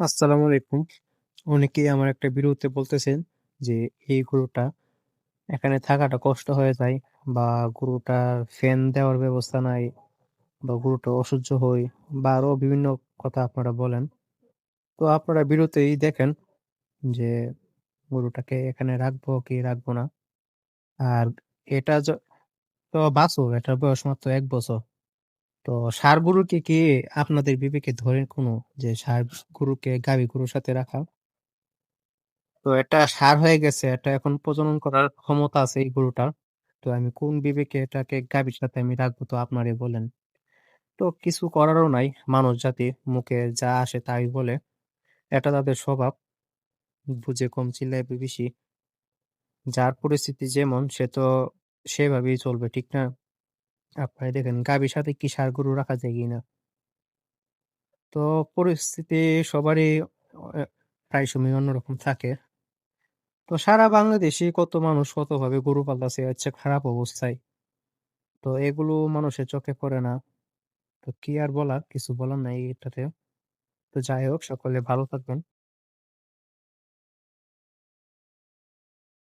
আসসালামু আলাইকুম। অনেকেই আমার একটা ভিডিওতে বলতেছেন যে, এই গরুটা এখানে থাকাটা কষ্ট হয়ে যায় বা গরুটার ফ্যান দেওয়ার ব্যবস্থা নাই বা গরুটা অসহ্য হয় বা আরও বিভিন্ন কথা আপনারা বলেন। তো আপনারা ভিডিওতেই দেখেন যে, গরুটাকে এখানে রাখব কি রাখব না। আর এটা তো বাছুর, এটার বয়স মাত্র এক বছর। তো ষাঁড় গরুকে কি আপনাদের বিবেকে ধরে কোনো যে ষাঁড় গরুকে গাভী গরুর সাথে রাখা? তো এটা ষাঁড় হয়ে গেছে। এটা এখন প্রজনন করার ক্ষমতা আছে এই গরুটার। তো আমি কোন বিবেকে এটাকে গাভীর সাথে আমি রাখব তো আপনারাই বলেন। তো কিছু করারও নাই। মানুষ জাতি মুখে যা আসে তাই বলে। এটা তাদের স্বভাব। বুঝে কম চিল্লাইবে বেশি। যার পরিস্থিতি যেমন সে তো সেভাবেই চলবে, ঠিক না? আপনারা দেখেন গাভীর সাথে কি ষাঁড় গরু রাখা যায় কিনা? তো পরিস্থিতি সবারই প্রায় সময় অন্যরকম থাকে। তো সারা বাংলাদেশেই কত মানুষ কতভাবে গরু পালতেছে হচ্ছে খারাপ অবস্থায়। তো এগুলো মানুষের চোখে পড়ে না। তো কি আর বলার? কিছু বলার নাই এটাতে। তো যাই হোক, সকলে ভালো থাকবেন।